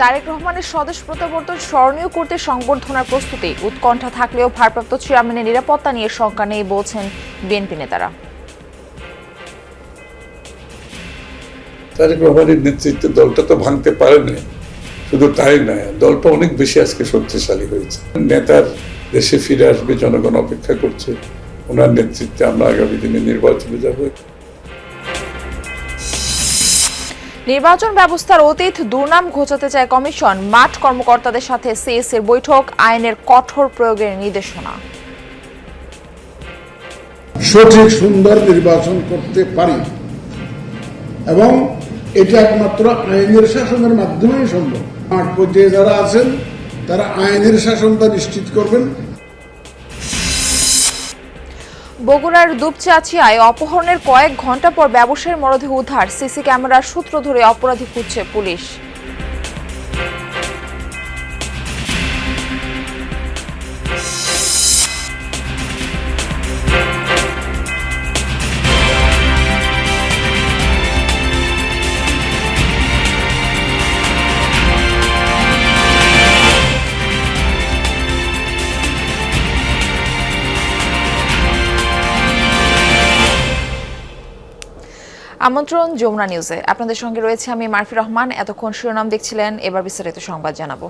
তারেক রহমানের স্বদেশ প্রত্যাবর্তন স্মরণীয় করতে সংবর্ধনার প্রস্তুতি। উৎকণ্ঠা থাকলেও ভারপ্রাপ্ত চেয়ারম্যানের নিরাপত্তা নিয়ে শঙ্কা নেই বলছেন বিএনপি নেতারা। তারেক রহমানের নেতৃত্বে দলটা তো ভাঙতে পারেনি। শুধু তাই নয়, দলটা অনেক বেশি আজকে শক্তিশালী হয়েছে। নেতার দেশে ফিরে আসবে, জনগণ অপেক্ষা করছে। ওনার নেতৃত্বে আমরা আগামী দিনে নির্বাচনে যাব। নির্বাচন ব্যবস্থার অতীত দুর্নাম ঘোচাতে চায় কমিশন। মাঠ কর্মকর্তাদের সাথে সিএসির বৈঠক, আইনের কঠোর প্রয়োগের নির্দেশনা। সঠিক, সুন্দর নির্বাচন করতে পারি। এবং এটা একমাত্র আইনের শাসনের মাধ্যমেই সম্ভব। মাঠ পর্যায়ে যারা আছেন, তারা আইনের শাসনটা নিশ্চিত করবেন। বগুড়ার দুপচাচিয়ায় অপহরণের কয়েক ঘণ্টা পর ব্যবসায়ীর মরদেহ উদ্ধার। সিসি ক্যামেরার সূত্র ধরে অপরাধী খুঁজছে পুলিশ। আমন্ত্রণ যমুনা নিউজে। আপনাদের সঙ্গে রয়েছে আমি মারফি রহমান। এতক্ষণ শিরোনাম দেখছিলেন, এবার বিস্তারিত সংবাদ জানাব।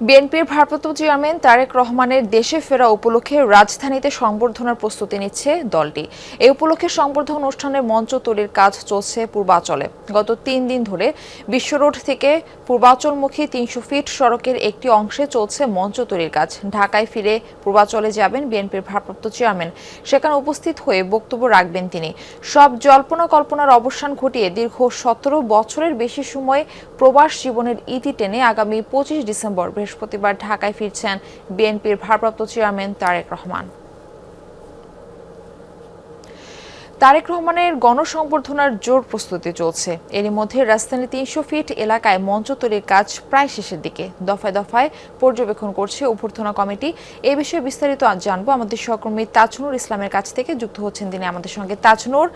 বিএনপির ভারপ্রাপ্ত চেয়ারম্যান তারেক রহমানের দেশে ফেরা উপলক্ষে রাজধানীতে সংবর্ধনার প্রস্তুতি নিচ্ছে দলটি। এই উপলক্ষে সংবর্ধনা অনুষ্ঠানের মঞ্চ তৈরির কাজ চলছে পূর্বাচলে। গত তিন দিন ধরে বিশ্ব রোড থেকে পূর্বাচলমুখী তিনশো ফিট সড়কের একটি অংশে চলছে মঞ্চ তৈরির কাজ। ঢাকায় ফিরে পূর্বাচলে যাবেন বিএনপির ভারপ্রাপ্ত চেয়ারম্যান। সেখানে উপস্থিত হয়ে বক্তব্য রাখবেন তিনি। সব জল্পনা কল্পনার অবসান ঘটিয়ে দীর্ঘ সতেরো বছরের বেশি সময় প্রবাস জীবনের ইতি টেনে আগামী পঁচিশ ডিসেম্বর বৃহস্পতিবার ঢাকায় ফিরছেন বিএনপির ভারপ্রাপ্ত চেয়ারম্যান তারেক রহমান। তারেক রহমানের গণসংবর্ধনার জোর প্রস্তুতি চলছে। এরই মধ্যে রাজধানীর তিনশো ফিট এলাকায় মঞ্চ তৈরির কাজ প্রায় শেষের দিকে। দফায় দফায় পর্যবেক্ষণ করছে অভ্যর্থনা কমিটি। এ বিষয়ে বিস্তারিত আজ জানব। আমাদের সহকর্মী তাজনুর ইসলামের কাছ থেকে যুক্ত হচ্ছেন তিনি আমাদের সঙ্গে। তাজনুর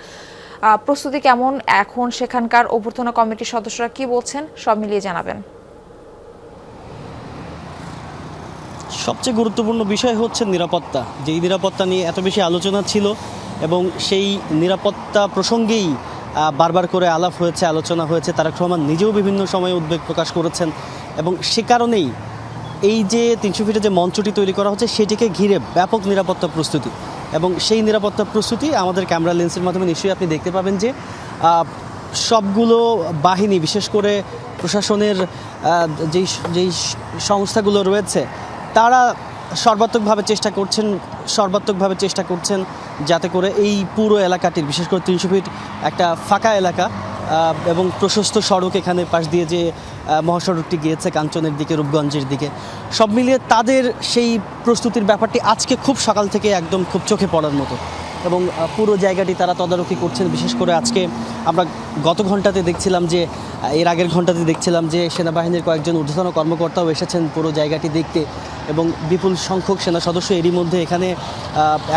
প্রস্তুতি কেমন? এখন সেখানকার অভ্যর্থনা কমিটির সদস্যরা কি বলছেন? সব মিলিয়ে জানাবেন। সবচেয়ে গুরুত্বপূর্ণ বিষয় হচ্ছে নিরাপত্তা। যেই নিরাপত্তা নিয়ে এত বেশি আলোচনা ছিল এবং সেই নিরাপত্তা প্রসঙ্গেই বারবার করে আলাপ হয়েছে, আলোচনা হয়েছে। তারেক রহমান নিজেও বিভিন্ন সময়ে উদ্বেগ প্রকাশ করেছেন এবং সে কারণেই এই যে তিনশো ফিটে যে মঞ্চটি তৈরি করা হচ্ছে, সেটিকে ঘিরে ব্যাপক নিরাপত্তা প্রস্তুতি। এবং সেই নিরাপত্তা প্রস্তুতি আমাদের ক্যামেরা লেন্সের মাধ্যমে নিশ্চয়ই আপনি দেখতে পাবেন যে সবগুলো বাহিনী, বিশেষ করে প্রশাসনের যেই যেই সংস্থাগুলো রয়েছে তারা সর্বাত্মকভাবে চেষ্টা করছেন, সর্বাত্মকভাবে চেষ্টা করছেন যাতে করে এই পুরো এলাকাটির, বিশেষ করে তিনশো ফিট একটা ফাঁকা এলাকা এবং প্রশস্ত সড়ক এখানে পাশ দিয়ে যে মহাসড়কটি গিয়েছে কাঞ্চনের দিকে, রূপগঞ্জের দিকে। সব মিলিয়ে তাদের সেই প্রস্তুতির ব্যাপারটি আজকে খুব সকাল থেকে একদম খুব চোখে পড়ার মতো। এবং পুরো জায়গাটি তারা তদারকি করছেন। বিশেষ করে আজকে আমরা গত ঘন্টাতে দেখছিলাম যে এর আগের ঘন্টাতে দেখছিলাম যে, সেনাবাহিনীর কয়েকজন ঊর্ধ্বতন কর্মকর্তাও এসেছেন পুরো জায়গাটি দেখতে এবং বিপুল সংখ্যক সেনা সদস্য এরই মধ্যে এখানে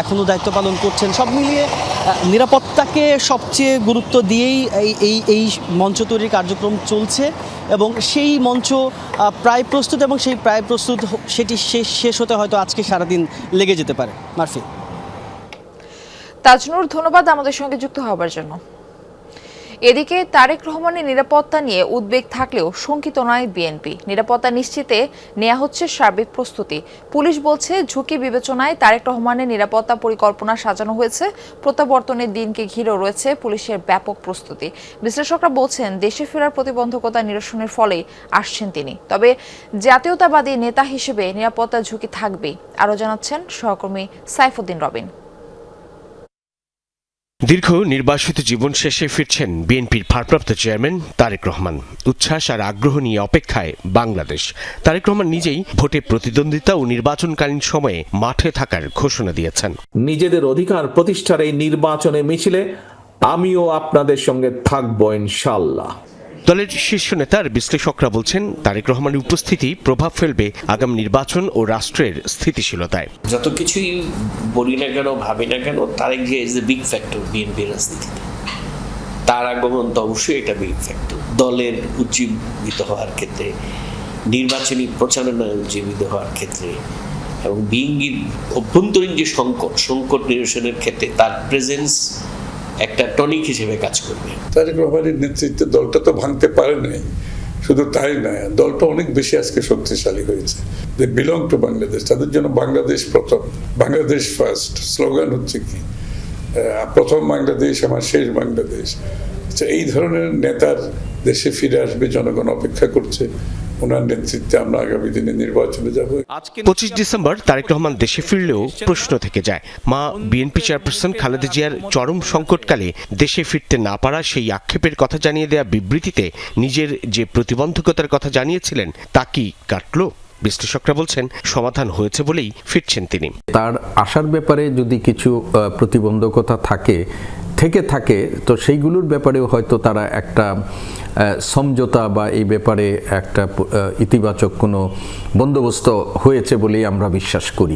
এখনও দায়িত্ব পালন করছেন। সব মিলিয়ে নিরাপত্তাকে সবচেয়ে গুরুত্ব দিয়েই এই এই এই মঞ্চ তৈরির কার্যক্রম চলছে এবং সেই মঞ্চ প্রায় প্রস্তুত এবং সেই প্রায় প্রস্তুত সেটি শেষ শেষ হতে হয়তো আজকে সারাদিন লেগে যেতে পারে। মারফি। তাজনুর, ধন্যবাদ আমাদের সঙ্গে যুক্ত হবার জন্য। এদিকে তারেক রহমানের নিরাপত্তা নিয়ে উদ্বেগ থাকলেও শঙ্কিত নয় বিএনপি। নিরাপত্তা নিশ্চিতে নেওয়া হচ্ছে সার্বিক প্রস্তুতি। পুলিশ বলছে, ঝুঁকি বিবেচনায় তারেক রহমানের নিরাপত্তা পরিকল্পনা সাজানো হয়েছে। প্রত্যাবর্তনের দিনকে ঘিরেও রয়েছে পুলিশের ব্যাপক প্রস্তুতি। বিশ্লেষকরা বলছেন, দেশে ফেরার প্রতিবন্ধকতা নিরসনের ফলে আসছেন তিনি। তবে জাতীয়তাবাদী নেতা হিসেবে নিরাপত্তা ঝুঁকি থাকবেই। আরও জানাচ্ছেন সহকর্মী সাইফুদ্দিন রবিন। দীর্ঘ নির্বাসিত জীবন শেষে ফিরছেন বিএনপির ভারপ্রাপ্ত চেয়ারম্যান তারেক রহমান। উচ্ছ্বাস আর আগ্রহ নিয়ে অপেক্ষায় বাংলাদেশ। তারেক রহমান নিজেই ভোটে প্রতিদ্বন্দ্বিতা ও নির্বাচনকালীন সময়ে মাঠে থাকার ঘোষণা দিয়েছেন। নিজেদের অধিকার প্রতিষ্ঠার এই নির্বাচনে মিছিলে আমিও আপনাদের সঙ্গে থাকব ইনশাল্লাহ দলের শীর্ষ নেতার বিশ্লেষকরা বলছেন, তারেক রহমানের উপস্থিতি প্রভাব ফেলবে আগামী নির্বাচন ও রাষ্ট্রের স্থিতিশীলতায়। যত কিছুই বলি না কেন, ভাবি না কেন, Tarique Zia is a big factor বিএনপির রাজনীতিতে। তার আগমন তো অবশ্যই এটা বিগ ফ্যাক্টর দলের উজ্জীবিত হওয়ার ক্ষেত্রে, নির্বাচনী প্রচারণায় উজ্জীবিত হওয়ার ক্ষেত্রে এবং বিএনপির অভ্যন্তরীণ যে সংকট সংকট নিরসনের ক্ষেত্রে তার প্রেজেন্স একটা টনিক হিসেবে কাজ করবে। তারেক রহমানের নেতৃত্বে দলটা তো ভাঙতে পারে নাই শুধু তাই নয় দলটা অনেক বেশি আজকে শক্তিশালী হয়েছে। দে বিলং টু বাংলাদেশ তাদের জন্য বাংলাদেশ প্রথম বাংলাদেশ ফার্স্ট স্লোগান হচ্ছে কি? প্রথম বাংলাদেশ আমার শেষ বাংলাদেশ। আচ্ছা, এই ধরনের নেতার দেশে ফিরে আসবে জনগণ অপেক্ষা করছে। ওনার নেতৃত্বে আমরা আগামী দিনে নির্বাচনে যাব। পঁচিশ ডিসেম্বর তারেক রহমান দেশে ফিরলেও প্রশ্ন থেকে যায় মা বিএনপি চেয়ারপারসন খালেদা জিয়ার চরম সংকটকালে দেশে ফিরতে না পারা সেই আক্ষেপের কথা জানিয়ে দেয়া বিবৃতিতে নিজের যে প্রতিবন্ধকতার কথা জানিয়েছিলেন তা কি কাটলো? বিশ্লেষকরা বলছেন সমাধান হয়েছে বলেই ফিরছেন তিনি। তার আসার ব্যাপারে যদি কিছু প্রতিবন্ধকতা থাকে থেকে থাকে, তো সেইগুলোর ব্যাপারেও হয়তো তারা একটা সমঝোতা বা এই ব্যাপারে একটা ইতিবাচক কোনো বন্দোবস্ত হয়েছে বলেই আমরা বিশ্বাস করি।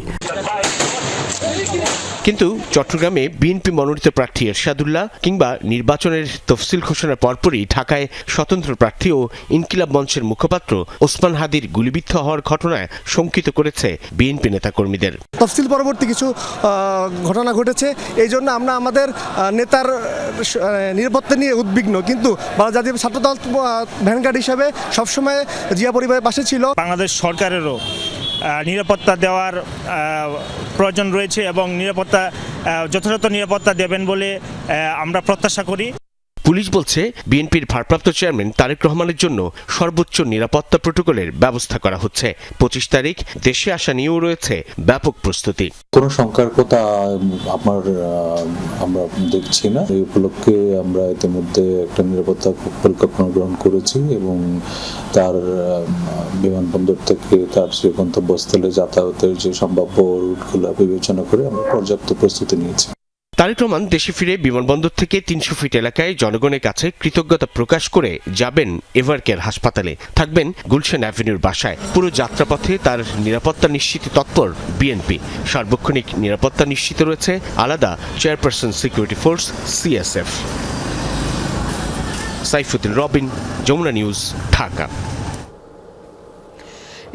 কিন্তু চট্টগ্রামে বিএনপি মনোনীত প্রার্থী এরশাদুল্লাহ কিংবা নির্বাচনের তফসিল ঘোষণার পরপরই ঢাকায় স্বতন্ত্র প্রার্থী ও ইনকিলাব মঞ্চের মুখপাত্র ওসমান হাদির গুলিবিদ্ধ হওয়ার ঘটনায় শঙ্কিত করেছে বিএনপি নেতাকর্মীদের। তফসিল পরবর্তী কিছু ঘটনা ঘটেছে। এই জন্য আমরা আমাদের নেতার নিরাপত্তা নিয়ে উদ্বিগ্ন। কিন্তু বাংলা জাতীয় ছাত্রদল ভ্যানগার্ড হিসাবে সবসময় জিয়া পরিবারের পাশে ছিল। বাংলাদেশ সরকারেরও নিরাপত্তা দেওয়ার প্রয়োজন রয়েছে এবং নিরাপত্তা যথাযথ নিরাপত্তা দেবেন বলে আমরা প্রত্যাশা করি। পুলিশ বলছে, বিএনপির ভারপ্রাপ্ত চেয়ারম্যান তারেক রহমানের জন্য সর্বোচ্চ নিরাপত্তা প্রোটোকলের ব্যবস্থা করা হচ্ছে। পঁচিশ তারিখ দেশে আসা নিয়েও রয়েছে ব্যাপক প্রস্তুতি। কোনো শঙ্কার কথা আমার আমরা দেখছি না। এই উপলক্ষে আমরা ইতিমধ্যে একটা নিরাপত্তা পরিকল্পনা গ্রহণ করেছি এবং তার বিমানবন্দর থেকে তার যে গন্তব্যস্থলে যাতায়াতের যে সম্ভাব্য রুটগুলো বিবেচনা করে আমরা পর্যাপ্ত প্রস্তুতি নিয়েছি। তারেক রহমান দেশে ফিরে বিমানবন্দর থেকে তিনশো ফিট এলাকায় জনগণের কাছে কৃতজ্ঞতা প্রকাশ করে যাবেন এভারকেয়ার হাসপাতালে। থাকবেন গুলশান অ্যাভিনিউর বাসায়। পুরো যাত্রাপথে তার নিরাপত্তা নিশ্চিতে তৎপর বিএনপি। সার্বক্ষণিক নিরাপত্তা নিশ্চিত রয়েছে আলাদা chairperson security force CSF. Saifuddin Robin, Jamuna news, Dhaka.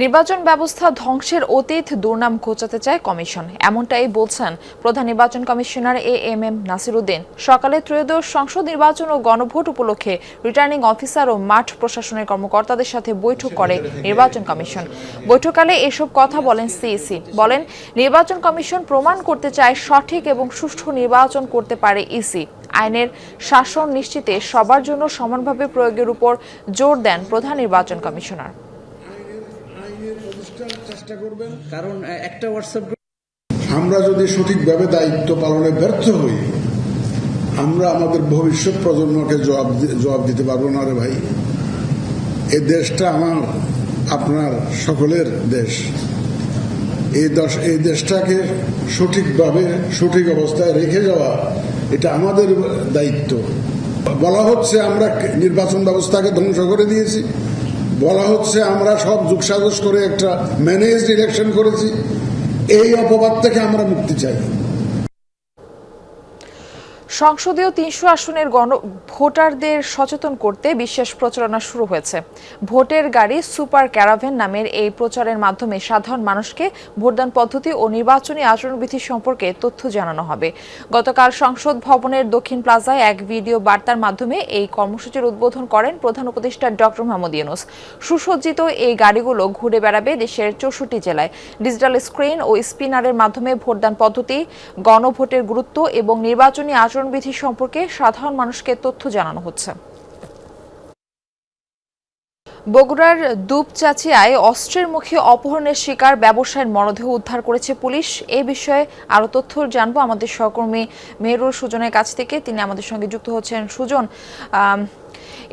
নির্বাচন ব্যবস্থা ধ্বংসের অতীত দুর্নাম ঘোচাতে চায় কমিশন। এমনটাই বলছেন প্রধান নির্বাচন commissioner A M M Nasiruddin. সকালে ত্রয়োদশ সংসদ নির্বাচন ও গণভোট উপলক্ষে রিটার্নিং অফিসার ও মাঠ প্রশাসনের কর্মকর্তাদের সাথে বৈঠক করে নির্বাচন কমিশন। বৈঠকালে এসব কথা বলেন সিইসি বলেন, নির্বাচন কমিশন প্রমাণ করতে চায় সঠিক এবং সুষ্ঠু নির্বাচন করতে পারে ইসি আইনের শাসন নিশ্চিতে সবার জন্য সমানভাবে প্রয়োগের উপর জোর দেন প্রধান নির্বাচন কমিশনার। চেষ্টা করবেন, কারণ একটা হোয়াটসঅ্যাপ আমরা যদি সঠিকভাবে দায়িত্ব পালনে ব্যর্থ হই, আমরা আমাদের ভবিষ্যৎ প্রজন্মকে জবাব জবাব দিতে পারব না রে ভাই। এ দেশটা আমার, আপনার সকলের দেশ। এই দশ, এই দেশটাকে সঠিকভাবে, সঠিক অবস্থায় রেখে যাওয়া, এটা আমাদের দায়িত্ব। বলা হচ্ছে আমরা নির্বাচন ব্যবস্থাকে ধ্বংস করে দিয়েছি। বলা হচ্ছে আমরা সব যুগসাজস করে একটা ম্যানেজড ইলেকশন করেছি। এই অপবাদ থেকে আমরা মুক্তি চাই। সংসদীয় তিনশো আসনের গণ ভোটারদের সচেতন করতে বিশেষ প্রচারণা শুরু হয়েছে। ভোটের গাড়ি সুপার ক্যারাভেন নামের এই প্রচারের মাধ্যমে সাধারণ মানুষকে ভোটদান পদ্ধতি ও নির্বাচনী আচরণবিধি সম্পর্কে তথ্য জানানো হবে। গতকাল সংসদ ভবনের দক্ষিণ প্লাজায় এক ভিডিও বার্তার মাধ্যমে এই কর্মসূচির উদ্বোধন করেন প্রধান উপদেষ্টা ডক্টর মোহাম্মদ ইউনুস। সুসজ্জিত এই গাড়িগুলো ঘুরে বেড়াবে দেশের চৌষট্টি জেলায়। ডিজিটাল স্ক্রিন ও স্পিনারের মাধ্যমে ভোটদান পদ্ধতি, গণভোটের গুরুত্ব এবং নির্বাচনী আচরণবিধি সম্পর্কে সাধারণ মানুষকে তথ্য জানানো হচ্ছে। বগুড়ার দুপচাচিয়ায় অস্ত্রের মুখে অপহরণের শিকার ব্যবসায়ের মরদেহ উদ্ধার করেছে পুলিশ। এ বিষয়ে আরও তথ্য জানব। আমাদের সহকর্মী মেহরুল সুজনের কাছ থেকে তিনি আমাদের সঙ্গে যুক্ত হচ্ছেন। সুজন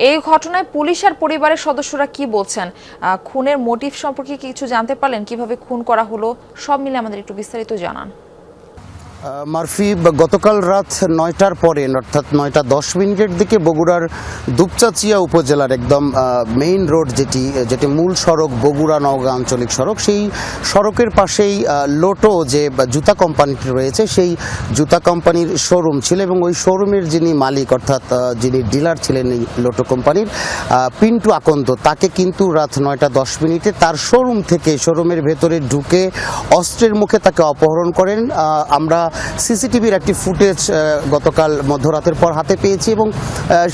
এই ঘটনায় পুলিশ আর পরিবারের সদস্যরা কি বলছেন? খুনের মোটিভ সম্পর্কে কিছু জানতে পারলেন? কীভাবে খুন করা হলো? সব মিলে আমাদের একটু বিস্তারিত জানান। মারফি গতকাল রাত নয়টার পরে, অর্থাৎ নয়টা দশ মিনিটের দিকে বগুড়ার দুপচাচিয়া উপজেলার একদম মেইন রোড যেটি যেটি মূল সড়ক বগুড়া নওগাঁ আঞ্চলিক সড়ক, সেই সড়কের পাশেই লোটো যে জুতা কোম্পানিটি রয়েছে, সেই জুতা কোম্পানির শোরুম ছিল এবং ওই শোরুমের যিনি মালিক, অর্থাৎ যিনি ডিলার ছিলেন এই লোটো কোম্পানির পিন্টু আকন্দ, তাকে কিন্তু রাত নয়টা দশ মিনিটে তার শোরুম থেকে শোরুমের ভেতরে ঢুকে অস্ত্রের মুখে তাকে অপহরণ করেন। আমরা সিসিটিভির একটি ফুটেজ গতকাল মধ্যরাতের পর হাতে পেয়েছি এবং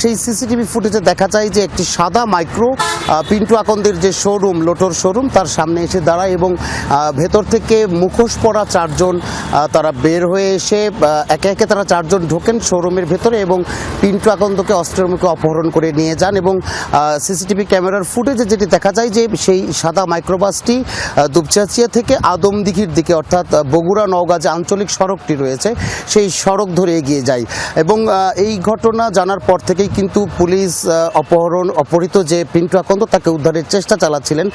সেই সিসিটিভি ফুটেজে দেখা যায় যে একটি সাদা মাইক্রো পিন্টু আকন্দের যে শোরুম লোটোর শোরুম তার সামনে এসে দাঁড়ায় এবং ভেতর থেকে মুখোশ পরা চারজন তারা বের হয়ে এসে একে একে তারা চারজন ঢোকেন শোরুমের ভেতরে এবং পিন্টু আকন্দকে অস্ত্রের মুখে অপহরণ করে নিয়ে যান এবং সিসিটিভি ক্যামেরার ফুটেজে যেটি দেখা যায় যে সেই সাদা মাইক্রোবাসটি দুপচাচিয়া থেকে আদমদিঘির দিকে, অর্থাৎ বগুড়া নওগাঁ যে আঞ্চলিক সড়কটি রয়েছে, সেই সড়ক ধরে এগিয়ে যায়। এবং এই ঘটনা জানার পর থেকেই কিন্তু পুলিশ অপহরণ, অপহৃত যে পিন্টু আকন্দ তাকে উদ্ধারের চেষ্টা চালাচ্ছিলেন।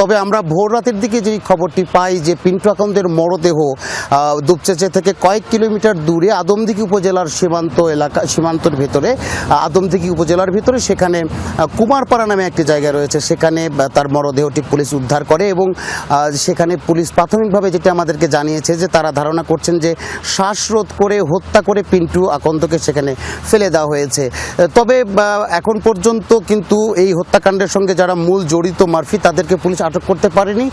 তবে আমরা ভোর রাতের দিকে যেই খবরটি পাই যে পিন্টু আকন্দের মরদেহ দুপচেচে থেকে কয়েক কিলোমিটার দূরে আদমদিঘি উপজেলার সীমান্ত এলাকা, সীমান্তের ভেতরে আদমদিঘি উপজেলার ভিতরে সেখানে কুমারপাড়া নামে একটি জায়গা রয়েছে। সেখানে তার মরদেহটি পুলিশ উদ্ধার করে এবং সেখানে পুলিশ প্রাথমিকভাবে যেটা আমাদেরকে জানিয়েছে যে তারা ধারণা করছেন যে শ্বাসরোধ করে, হত্যা করে পিন্টু আকন্দকে সেখানে ফেলে দেওয়া হয়েছে। তবে এখন পর্যন্ত কিন্তু এই হত্যাকাণ্ডের সঙ্গে যারা মূল জড়িত মারফি, তাদেরকে পুলিশ আটক করতে পারেনি।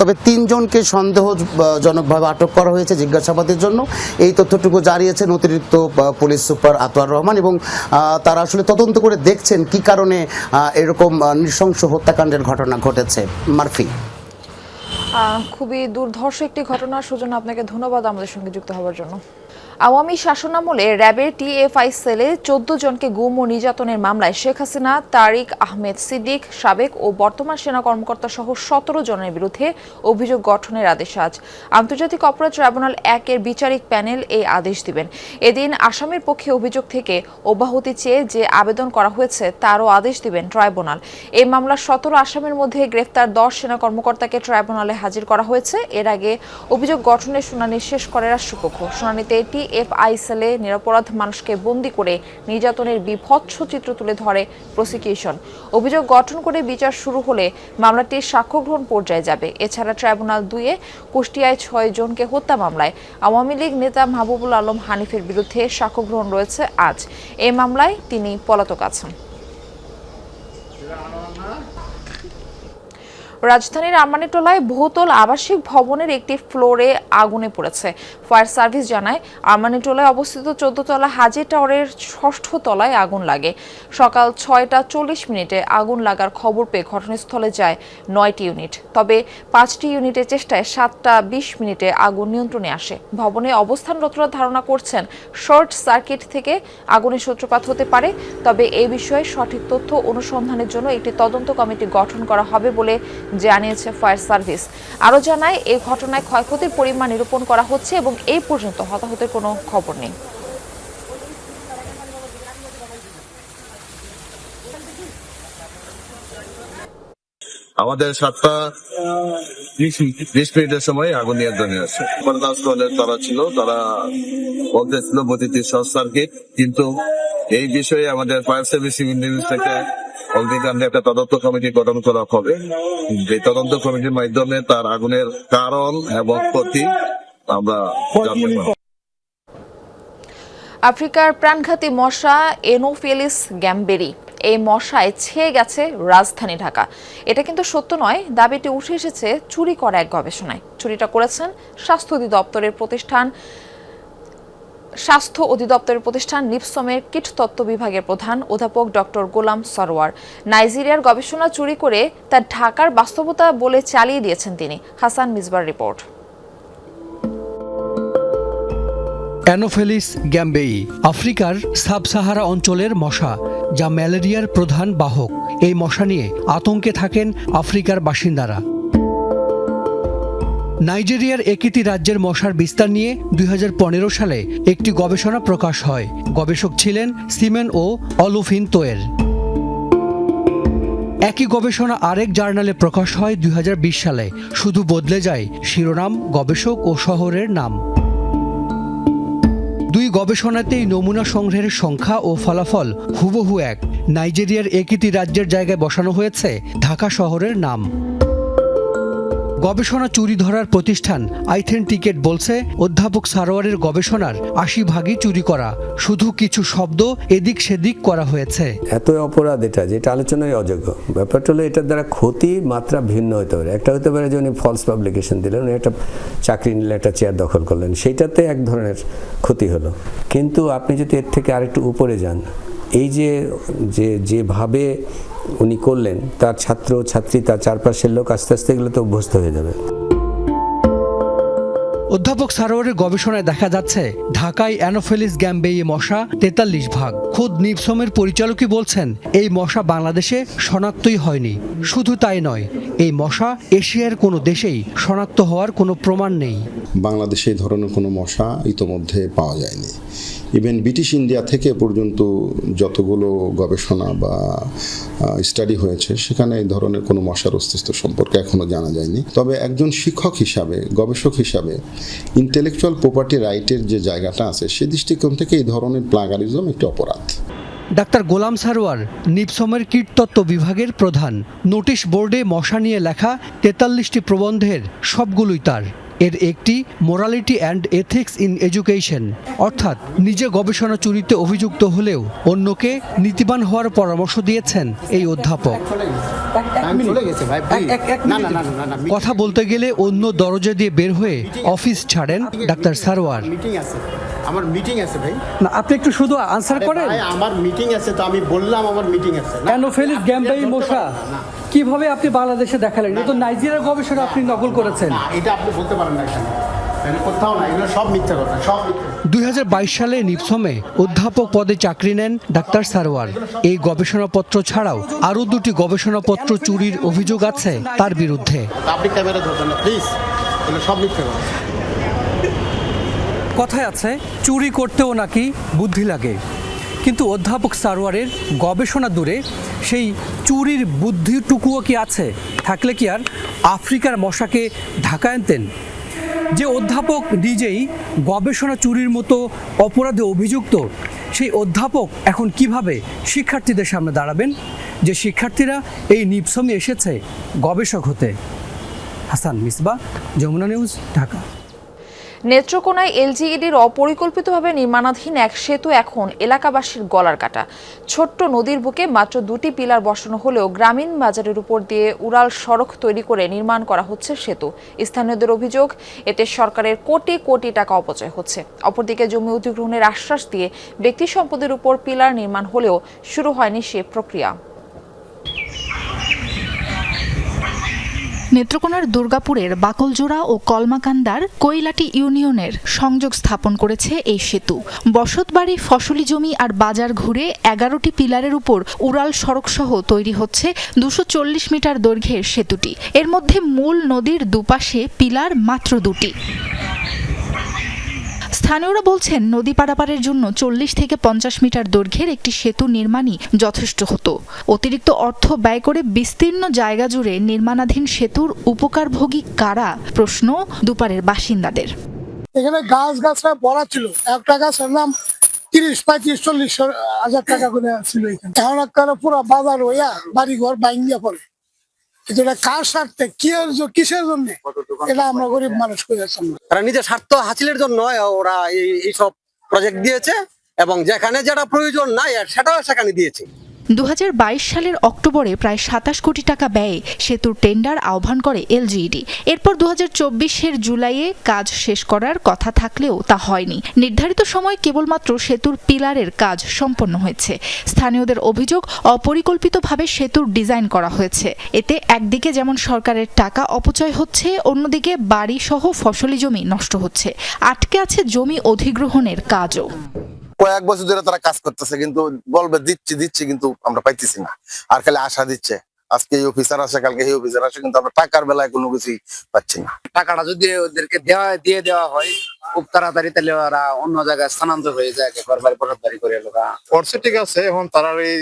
তবে তিনজনকে সন্দেহজনকভাবে আটক করা হয়েছে জিজ্ঞাসাবাদের জন্য। এই তথ্যটুকু জানিয়েছেন অতিরিক্ত পুলিশ সুপার আতোয়ার রহমান এবং তারা আসলে তদন্ত করে দেখছেন কি কারণে এরকম নৃশংস হত্যাকাণ্ডের ঘটনা ঘটেছে মারফি। খুবই দুর্ধর্ষ একটি ঘটনা। সুজন আপনাকে ধন্যবাদ আমাদের সঙ্গে যুক্ত হওয়ার জন্য। আওয়ামী শাসনামলে র্যাবের টিএফআই সেলে চোদ্দ জনকে গুম ও নির্যাতনের মামলায় শেখ হাসিনা, তারিক আহমেদ সিদ্দিক, সাবেক ও বর্তমান সেনা কর্মকর্তা সহ সতেরো জনের বিরুদ্ধে অভিযোগ গঠনের আদেশ আজ। আন্তর্জাতিক অপরাধ ট্রাইব্যুনাল একের বিচারিক প্যানেল এই আদেশ দিবেন। এদিন আসামের পক্ষে অভিযোগ থেকে অব্যাহতি চেয়ে যে আবেদন করা হয়েছে তারও আদেশ দিবেন ট্রাইব্যুনাল। এই মামলার সতেরো আসামের মধ্যে গ্রেফতার দশ সেনা কর্মকর্তাকে ট্রাইব্যুনালে হাজির করা হয়েছে। এর আগে অভিযোগ গঠনের শুনানি শেষ করে রাষ্ট্রপক্ষ শুনানিতে টিএফআই সেলে নিরপরাধ মানুষকে বন্দি করে নির্যাতনের বিভৎস চিত্র তুলে ধরে প্রসিকিউশন। অভিযোগ গঠন করে বিচার শুরু হলে মামলাটির সাক্ষ্য গ্রহণ পর্যায়ে যাবে। এছাড়া ট্রাইব্যুনাল দুয়ে কুষ্টিয়ায় ছয় জনকে হত্যা মামলায় আওয়ামী লীগ নেতা মাহবুবুল আলম হানিফের বিরুদ্ধে সাক্ষ্য গ্রহণ রয়েছে আজ। এই মামলায় তিনি পলাতক আছেন। রাজধানীর আরমানিটোলায় বহুতল আবাসিক ভবনের একটি ফ্লোরে আগুনে পড়েছে। ফায়ার সার্ভিস জানায় আরমানিটোলায় অবস্থিত চোদ্দতলা হাজি টাওয়ারের ষষ্ঠ তলায় আগুন লাগে। সকাল ছয়টা চল্লিশ মিনিটে আগুন লাগার খবর পেয়ে ঘটনাস্থলে যায় নয়টি ইউনিট। তবে পাঁচটি ইউনিটের চেষ্টায় সাতটা বিশ মিনিটে আগুন নিয়ন্ত্রণে আসে। ভবনে অবস্থানরতরা ধারণা করছেন, শর্ট সার্কিট থেকে আগুনের সূত্রপাত হতে পারে। তবে এ বিষয়ে সঠিক তথ্য অনুসন্ধানের জন্য একটি তদন্ত কমিটি গঠন করা হবে বলে জানিয়েছে ফায়ার সার্ভিস। আরও জানায় এই ঘটনায় ক্ষয়ক্ষতির পরিমাণ নিরূপণ করা হচ্ছে এবং এই পর্যন্ত হতাহতের কোনো খবর নেই। আমাদের সাতটা বিশ মিনিটের সময় আগুন নিয়ন্ত্রণে আসে বরদাস্ত দলের তারা ছিল, তারা বলতেছিল বৈদ্যুতিক শর্ট সার্কিট কিন্তু এই বিষয়ে আমাদের ফায়ার সার্ভিস থেকে অগ্নিকাণ্ডে একটা তদন্ত কমিটি গঠন করা হবে। যে তদন্ত কমিটির মাধ্যমে তার আগুনের কারণ এবং ক্ষতি আমরা আফ্রিকার প্রাণঘাতী মশা এনোফিলিস গ্যাম্বেরি। এই মশায় ছেয়ে গেছে রাজধানী ঢাকা। এটা কিন্তু সত্য নয়, দাবিটি উঠে এসেছে চুরি করা এক গবেষণায়। চুরিটা করেছেন স্বাস্থ্য অধিদপ্তরের প্রতিষ্ঠান স্বাস্থ্য অধিদপ্তরের প্রতিষ্ঠান নিপসমের কীটতত্ত্ব বিভাগের প্রধান অধ্যাপক ডক্টর গোলাম সরওয়ার নাইজেরিয়ার গবেষণা চুরি করে তা ঢাকার বাস্তবতা বলে চালিয়ে দিয়েছেন তিনি। হাসান মিসবার রিপোর্ট। অ্যানোফেলিস গ্যাম্বেই, আফ্রিকার সাব সাহারা অঞ্চলের মশা, যা ম্যালেরিয়ার প্রধান বাহক। এই মশা নিয়ে আতঙ্কে থাকেন আফ্রিকার বাসিন্দারা। নাইজেরিয়ার একটি রাজ্যের মশার বিস্তার নিয়ে দুই হাজার পনেরো সালে একটি গবেষণা প্রকাশ হয়। গবেষক ছিলেন সিমেন ও অলুফিন তোয়ের একই গবেষণা আরেক জার্নালে প্রকাশ হয় দুই হাজার বিশ সালে। শুধু বদলে যায় শিরোনাম, গবেষক ও শহরের নাম। দুই গবেষণাতেই নমুনা সংগ্রহের সংখ্যা ও ফলাফল হুবহু এক। নাইজেরিয়ার একটি রাজ্যের জায়গায় বসানো হয়েছে ঢাকা শহরের নাম। গবেষণা চুরি ধরার প্রতিষ্ঠান আইথেন্টিকেট বলছে, অধ্যাপক সারোয়ারের গবেষণার আশি ভাগই চুরি করা। শুধু কিছু শব্দ এদিক সেদিক করা হয়েছে। এত অপরাধ এটা, যেটা আলোচনায় অযোগ্য। ব্যাপারটা হলো এটার দ্বারা ক্ষতি মাত্রা ভিন্ন হতে পারে। একটা হতে পারে যে উনি ফলস পাবলিকেশন দিলেন, উনি একটা চাকরি নিলে একটা চেয়ার দখল করলেন। সেইটাতে এক ধরনের ক্ষতি হলো। কিন্তু আপনি যদি এর থেকে আরেকটু উপরে যান, এই যে যে, যেভাবে উনি করলেন তার ছাত্র ছাত্রী তার চারপাশের লোক আস্তে আস্তে এগুলো তো অভ্যস্ত হয়ে যাবে। অধ্যাপক সারোয়ারের গবেষণায় দেখা যাচ্ছে ঢাকায় অ্যানোফেলিস গ্যাম্বেই মশা তেতাল্লিশ ভাগ। খুদ নিপসমের পরিচালকই বলছেন এই মশা বাংলাদেশে শনাক্তই হয়নি। শুধু তাই নয় এই মশা এশিয়ার কোনো দেশেই শনাক্ত হওয়ার কোনো প্রমাণ নেই। বাংলাদেশে এই ধরনের কোনো মশা ইতোমধ্যে পাওয়া যায়নি। ইভেন ব্রিটিশ ইন্ডিয়া থেকে পর্যন্ত যতগুলো গবেষণা বা স্টাডি হয়েছে, সেখানে এই ধরনের কোনো মশার অস্তিত্ব সম্পর্কে এখনও জানা যায়নি। তবে একজন শিক্ষক হিসাবে, গবেষক হিসাবে ইন্টেলেকচুয়াল প্রপার্টি রাইটের যে জায়গাটা আছে, সে দৃষ্টিকোণ থেকে এই ধরনের প্লাগারিজম একটি অপরাধ। ডাক্তার গোলাম সারোয়ার, নিপসমের কীটতত্ত্ব বিভাগের প্রধান, নোটিশ বোর্ডে মশা নিয়ে লেখা তেতাল্লিশটি প্রবন্ধের সবগুলোই তার। এর একটি morality and ethics in education অর্থাৎ নিজে গবেষণা চুরিতে অভিযুক্ত হলেও অন্যকে নীতিবান হওয়ার পরামর্শ দিয়েছেন এই অধ্যাপক। কথা বলতে গেলে অন্য দরজা দিয়ে বের হয়ে অফিস ছাড়েন ডাক্তার সারোয়ার। আমার মিটিং আছে ভাই। না আপনি একটু শুধু আনসার করেন। ভাই আমার মিটিং আছে তো আমি বললাম আমার মিটিং আছে। না, অ্যানোফেলিস গ্যাম্বাই মশা? কীভাবে আপনি বাংলাদেশে দেখালেন? এটা তো নাইজেরিয়ার গবেষণা আপনি নকল করেছেন। না, এটা আপনি বলতে পারেন না এখানে এখানে কোথাও না এগুলো সব মিথ্যা কথা সব মিথ্যা। দুই হাজার বাইশ সালে নিপসমে অধ্যাপক পদে চাকরি নেন ডাক্তার সারোয়ার। এই গবেষণাপত্র ছাড়াও আরও দুটি গবেষণাপত্র চুরির অভিযোগ আছে তার বিরুদ্ধে। আপনি ক্যামেরা ধরবেন না প্লিজ সব মিথ্যা কথা। কথায় আছে, চুরি করতেও নাকি বুদ্ধি লাগে। কিন্তু অধ্যাপক সারোয়ারের গবেষণা দূরে সেই চুরির বুদ্ধিটুকুও কি আছে? থাকলে কি আর আফ্রিকার মশাকে ঢাকা আনতেন? যে অধ্যাপক নিজেই গবেষণা চুরির মতো অপরাধে অভিযুক্ত, সেই অধ্যাপক এখন কীভাবে শিক্ষার্থীদের সামনে দাঁড়াবেন? যে শিক্ষার্থীরা এই নিপসমে এসেছে গবেষক হতে। হাসান মিসবা যমুনা নিউজ, ঢাকা। নেত্রকোনায় এলজিইডির অপরিকল্পিতভাবে নির্মাণাধীন এক সেতু এখন এলাকাবাসীর গলার কাটা। ছোট্ট নদীর বুকে মাত্র দুটি পিলার বসানো হলেও গ্রামীণ বাজারের উপর দিয়ে উড়াল সড়ক তৈরি করে নির্মাণ করা হচ্ছে সেতু। স্থানীয়দের অভিযোগ, এতে সরকারের কোটি কোটি টাকা অপচয় হচ্ছে। অপরদিকে জমি অধিগ্রহণের আশ্বাস দিয়ে ব্যক্তি সম্পদের উপর পিলার নির্মাণ হলেও শুরু হয়নি সে প্রক্রিয়া। নেত্রকোনার দুর্গাপুরের বাকলজোড়া ও কলমাকান্দার কৈলাটি ইউনিয়নের সংযোগ স্থাপন করেছে এই সেতু। বসতবাড়ি ফসলি জমি আর বাজার ঘুরে এগারোটি পিলারের উপর উড়াল সড়ক সহ তৈরি হচ্ছে দুশো মিটার দৈর্ঘ্যের সেতুটি। এর মধ্যে মূল নদীর দুপাশে পিলার মাত্র দুটি। স্থানীয়রা বলছেন, নদী পারাপারের জন্য চল্লিশ থেকে পঞ্চাশ মিটার দৈর্ঘ্যের একটি সেতু নির্মাণই যথেষ্ট হতো। অতিরিক্ত অর্থ ব্যয় করে বিস্তীর্ণ জায়গা জুড়ে নির্মাণাধীন সেতুর উপকারভোগী কারা? প্রশ্ন দুপারের বাসিন্দাদের। এখানে গাছ গাছরা ভরা ছিল। একটা গাছের নাম তিরিশ, পঁয়ত্রিশ, চল্লিশ হাজার টাকা করে ছিল এখানে। এখন পুরো বাজার হইয়া বাড়ি ঘর ভাঙ্গিয়া পড়ে। এটা কার স্বার্থে কি কিসের জন্য? এটা আমরা গরিব মানুষ তারা নিজের স্বার্থ হাসিলের জন্য ওরা এই এইসব প্রজেক্ট দিয়েছে এবং যেখানে যেটা প্রয়োজন নাই আর সেটাও সেখানে দিয়েছে। দু হাজার বাইশ সালের অক্টোবরে প্রায় সাতাশ কোটি টাকা ব্যয়ে সেতুর টেন্ডার আহ্বান করে এলজিইডি। এরপর দু এর জুলাইয়ে কাজ শেষ করার কথা থাকলেও তা হয়নি। নির্ধারিত সময় কেবলমাত্র সেতুর পিলারের কাজ সম্পন্ন হয়েছে। স্থানীয়দের অভিযোগ, অপরিকল্পিতভাবে সেতুর ডিজাইন করা হয়েছে। এতে একদিকে যেমন সরকারের টাকা অপচয় হচ্ছে, অন্যদিকে বাড়ি সহ ফসলি জমি নষ্ট হচ্ছে। আটকে আছে জমি অধিগ্রহণের কাজও। কয়েক বছর ধরে তারা কাজ করতেছে কিন্তু বলবে দিচ্ছি দিচ্ছি কিন্তু আমরা পাইতেছি না। আর খালি আশা দিচ্ছে আজকে এই অফিসার আসে কালকে এই অফিসার আসে কিন্তু আমরা টাকার বেলায় কোনো কিছুই পাচ্ছি না। টাকাটা যদি ওদেরকে দেওয়া দিয়ে দেওয়া হয় খুব তাড়াতাড়ি তাহলে ওরা অন্য জায়গায় স্থানান্তর হয়ে যায় বাড়ি বাড়ি করে লোকা করছে ঠিক আছে এখন তারা এই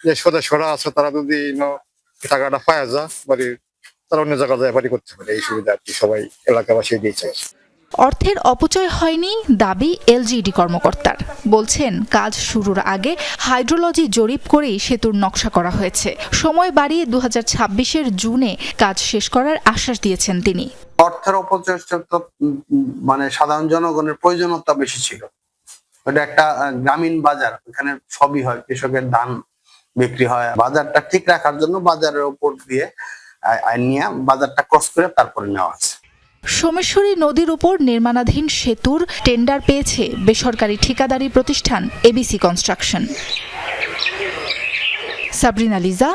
যে সদস্যরা আছে তারা যদি ন- টাকাটা পাওয়া যায় তারা অন্য জায়গায় যায় বাড়ি করতে পারে এই সুবিধা আর কি সবাই এলাকাবাসী দিয়েছে অর্থের অপচয় হয়নি দাবি এলজিইডি কর্মকর্তার। বলছেন, কাজ শুরুর আগে হাইড্রোলজি জরিপ করেই সেতুর নকশা করা হয়েছে। সময় বাড়িয়ে দু এর জুনে কাজ শেষ করার আশ্বাস দিয়েছেন তিনি। অর্থের অপচয় মানে সাধারণ জনগণের প্রয়োজনীয়তা বেশি ছিল। ওটা একটা গ্রামীণ বাজার এখানে সবই হয়, কৃষকের ধান বিক্রি হয়। বাজারটা ঠিক রাখার জন্য বাজারের উপর দিয়ে নিয়ে বাজারটা ক্রস করে তারপরে নেওয়া আছে সোমেশ্বরী নদীর উপর নির্মাণাধীন সেতুর টেন্ডার পেয়েছে বেসরকারি ঠিকাদারি প্রতিষ্ঠান ABC construction Sabrina Liza,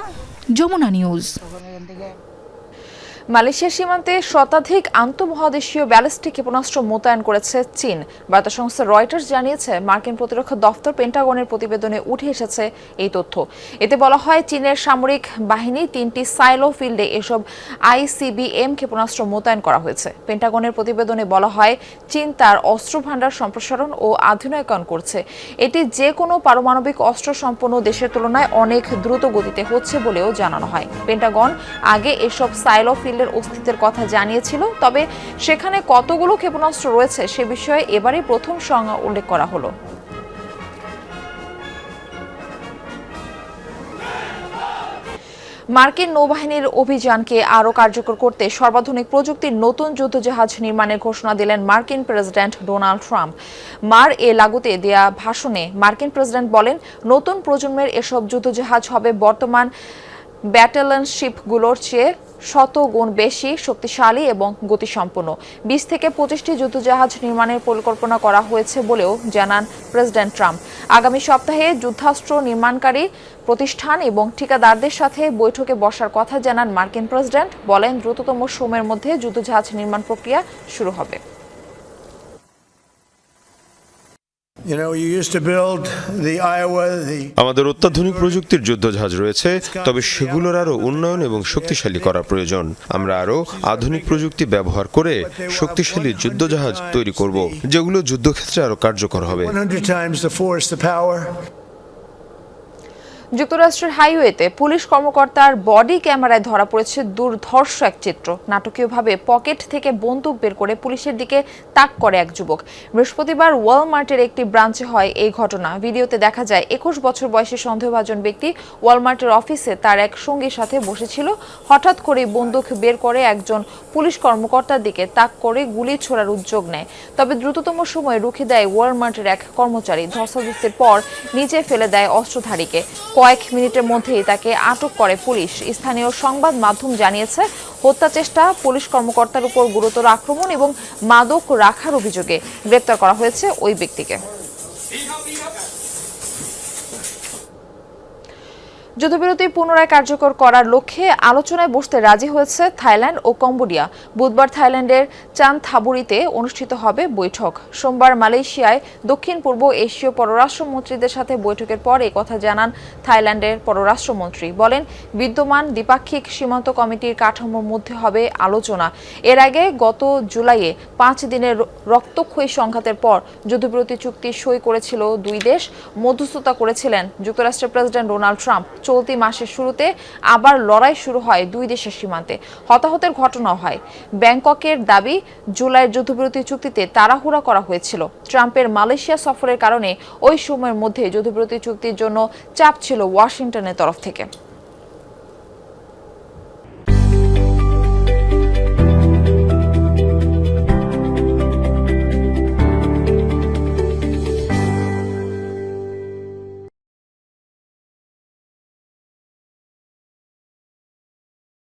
Jamuna news. মালয়েশিয়ার সীমান্তে শতাধিক আন্তঃমহাদেশীয় ব্যালিস্টিক ক্ষেপণাস্ত্র মোতায়েন করেছে চীন। বার্তা সংস্থা রয়টার্স জানিয়েছে, মার্কিন প্রতিরক্ষা দফতর পেন্টাগনের প্রতিবেদনে উঠে এসেছে এই তথ্য। এতে বলা হয়, চীনের সামরিক বাহিনী তিনটি সাইলো ফিল্ডে এসব আইসিবিএম ক্ষেপণাস্ত্র মোতায়েন করা হয়েছে। পেন্টাগনের প্রতিবেদনে বলা হয়, চীন তার অস্ত্র ভাণ্ডার সম্প্রসারণ ও আধুনিকায়ন করছে। এটি যে কোনো পারমাণবিক অস্ত্র সম্পন্ন দেশের তুলনায় অনেক দ্রুত গতিতে হচ্ছে বলেও জানানো হয়। পেন্টাগন আগে এসব সাইলো ফিল্ডের অস্তিত্বের কথা জানিয়েছিল। তবে সেখানে কতগুলো ক্ষেপণাস্ত্র রয়েছে সে বিষয়ে এবারই প্রথম সংজ্ঞা উল্লেখ করা হলো। মার্কিন নৌবাহিনীর অভিযানকে আরও কার্যকর করতে সর্বাধুনিক প্রযুক্তির নতুন যুদ্ধজাহাজ নির্মাণের ঘোষণা দিলেন মার্কিন প্রেসিডেন্ট ডোনাল্ড ট্রাম্প। মার এ লাগুতে দেয়া ভাষণে মার্কিন প্রেসিডেন্ট বলেন, নতুন প্রজন্মের এসব যুদ্ধজাহাজ হবে বর্তমান ব্যাটালিয়ন শিপগুলোর চেয়ে শত গুণ বেশি শক্তিশালী এবং গতিসম্পন্ন। বিশ থেকে পঁচিশটি যুদ্ধজাহাজ নির্মাণের পরিকল্পনা করা হয়েছে বলেও জানান প্রেসিডেন্ট ট্রাম্প। আগামী সপ্তাহে যুদ্ধাস্ত্র নির্মাণকারী প্রতিষ্ঠান এবং ঠিকাদারদের সাথে বৈঠকে বসার কথা জানান মার্কিন প্রেসিডেন্ট। বলেন, দ্রুততম সময়ের মধ্যে যুদ্ধজাহাজ নির্মাণ প্রক্রিয়া শুরু হবে। আমাদের অত্যাধুনিক প্রযুক্তির যুদ্ধজাহাজ রয়েছে তবে সেগুলোর আরও উন্নয়ন এবং শক্তিশালী করা প্রয়োজন। আমরা আরও আধুনিক প্রযুক্তি ব্যবহার করে শক্তিশালী যুদ্ধজাহাজ তৈরি করব যেগুলো যুদ্ধক্ষেত্রে আরও কার্যকর হবে। যুক্তরাষ্ট্রের হাইওয়েতে পুলিশ কর্মকর্তার বডি ক্যামেরায় ধরা পড়েছে দুর্ধর্ষ এক চিত্র। নাটকীয়ভাবে পকেট থেকে বন্দুক বের করে পুলিশের দিকে তাক করে এক যুবক। বৃহস্পতিবার ওয়ালমার্টের একটি ব্রাঞ্চে হয় এই ঘটনা। ভিডিওতে দেখা যায়, একুশ বছর বয়সী সন্দেহভাজন ব্যক্তি ওয়ালমার্টের অফিসে তার এক সঙ্গীর সাথে বসেছিল। হঠাৎ করে বন্দুক বের করে একজন পুলিশ কর্মকর্তার দিকে তাক করে গুলি ছোড়ার উদ্যোগ নেয়। তবে দ্রুততম সময়ে রুখে দেয় ওয়ালমার্টের এক কর্মচারী। ধস্তাধস্তির পর নিচে ফেলে দেয় অস্ত্রধারীকে। কয়েক মিনিটের মধ্যেই তাকে আটক করে পুলিশ। স্থানীয় সংবাদ মাধ্যম জানিয়েছে, হত্যা চেষ্টা পুলিশ কর্মকর্তার উপর গুরুতর আক্রমণ এবং মাদক রাখার অভিযোগে গ্রেপ্তার করা হয়েছে ওই ব্যক্তিকে। যুদ্ধবিরতি পুনরায় কার্যকর করার লক্ষ্যে আলোচনায় বসতে রাজি হয়েছে থাইল্যান্ড ও কম্বোডিয়া। বুধবার থাইল্যান্ডের চান থাবুরিতে অনুষ্ঠিত হবে বৈঠক। সোমবার মালয়েশিয়ায় দক্ষিণ পূর্ব এশীয় পররাষ্ট্রমন্ত্রীদের সাথে বৈঠকের পর কথা জানান থাইল্যান্ডের পররাষ্ট্রমন্ত্রী। বলেন, বিদ্যমান দ্বিপাক্ষিক সীমান্ত কমিটির কাঠামোর মধ্যে হবে আলোচনা। এর আগে গত জুলাইয়ে পাঁচ দিনের রক্তক্ষয়ী সংঘাতের পর যুদ্ধবিরতি চুক্তি সই করেছিল দুই দেশ। মধ্যস্থতা করেছিলেন যুক্তরাষ্ট্রের প্রেসিডেন্ট ডোনাল্ড ট্রাম্প। চলতি মাসের শুরুতে আবার লড়াই শুরু হয় দুই দেশের সীমান্তে। হতাহতের ঘটনাও হয়। ব্যাংককের দাবি জুলাই যুদ্ধবিরতি চুক্তিতে তাড়াহুড়া করা হয়েছিল। ট্রাম্পের মালয়েশিয়া সফরের কারণে ওই সময়ের মধ্যে যুদ্ধবিরতি চুক্তির জন্য চাপ ছিল ওয়াশিংটনের তরফ থেকে।